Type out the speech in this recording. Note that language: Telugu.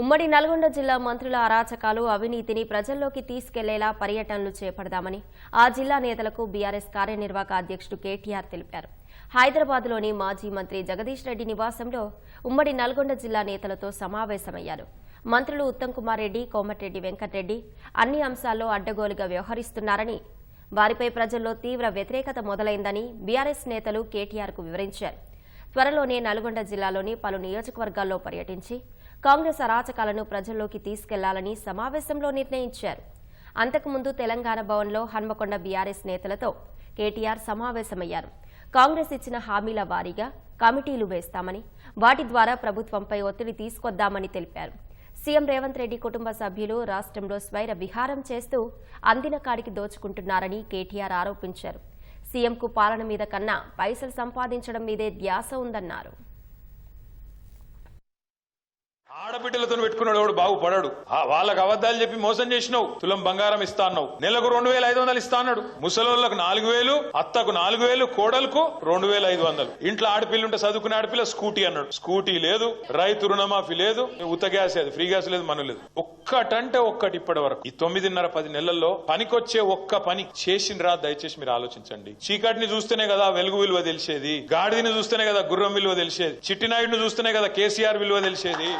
ఉమ్మడి నల్గొండ జిల్లా మంత్రుల అరాచకాలు అవినీతిని ప్రజల్లోకి తీసుకెళ్ళేలా పర్యటనలు చేపడదామని ఆ జిల్లా నేతలకు బీఆర్ఎస్ కార్యనిర్వాహక అధ్యక్షుడు కేటీఆర్ తెలిపారు. హైదరాబాద్లోని మాజీ మంత్రి జగదీష్ రెడ్డి నివాసంలో ఉమ్మడి నల్గొండ జిల్లా నేతలతో సమావేశమయ్యారు. మంత్రులు ఉత్తమ్ కుమార్ రెడ్డి కోమటిరెడ్డి వెంకటరెడ్డి అన్ని అంశాల్లో అడ్డగోలుగా వ్యవహరిస్తున్నారని వారిపై ప్రజల్లో తీవ్ర వ్యతిరేకత మొదలైందని బీఆర్ఎస్ నేతలు కేటీఆర్కు వివరించారు. త్వరలోనే నల్గొండ జిల్లాలోని పలు నియోజకవర్గాల్లో పర్యటించి కాంగ్రెస్ అరాచకాలను ప్రజల్లోకి తీసుకెళ్ళాలని సమావేశంలో నిర్ణయించారు. అంతకుముందు తెలంగాణ భవన్లో హన్మకొండ బీఆర్ఎస్ నేతలతో కేటీఆర్ సమావేశమయ్యారు. కాంగ్రెస్ ఇచ్చిన హామీల వారీగా కమిటీలు వేస్తామని వాటి ద్వారా ప్రభుత్వంపై ఒత్తిడి తీసుకొద్దామని తెలిపారు. సీఎం రేవంత్ రెడ్డి కుటుంబ సభ్యులు రాష్ట్రంలో స్వైర విహారం చేస్తూ అందిన కాడికి దోచుకుంటున్నారని కేటీఆర్ ఆరోపించారు. సీఎంకు పాలన మీద కన్నా పైసలు సంపాదించడం మీదే ధ్యాస ఉందన్నారు. ఆడబిడ్డలతో పెట్టుకున్నాడు ఎవడు? బాగుపడాడు. ఆ వాళ్ళకి అబద్ధాలు చెప్పి మోసం చేసినావు. తులం బంగారం ఇస్తా అన్నావు. నెలకు రెండు వేల ఐదు వందలు ఇస్తా అన్నాడు. ముసలోళ్ళకు నాలుగు వేలు అత్తకు నాలుగు వేలు కోడలకు రెండు వేల ఐదు వందలు. ఇంట్లో ఆడపిల్ల ఉంటే చదువుకునే ఆడపిల్ల స్కూటీ అన్నాడు. స్కూటీ లేదు రైతు రుణమాఫీ లేదు ఉత్త గ్యాస్ లేదు ఫ్రీ గ్యాస్ లేదు మన లేదు. ఒక్కటంటే ఒక్కటి ఇప్పటి వరకు. ఈ తొమ్మిదిన్నర పది నెలల్లో పనికొచ్చే ఒక్క పని చేసినరా దయచేసి మీరు ఆలోచించండి. చీకటిని చూస్తేనే కదా వెలుగు విలువ తెలిసేది. గాడిదని చూస్తేనే కదా గుర్రం విలువ తెలిసేది. చిట్టినాయుడిని చూస్తేనే కదా కేసీఆర్ విలువ తెలిసేది.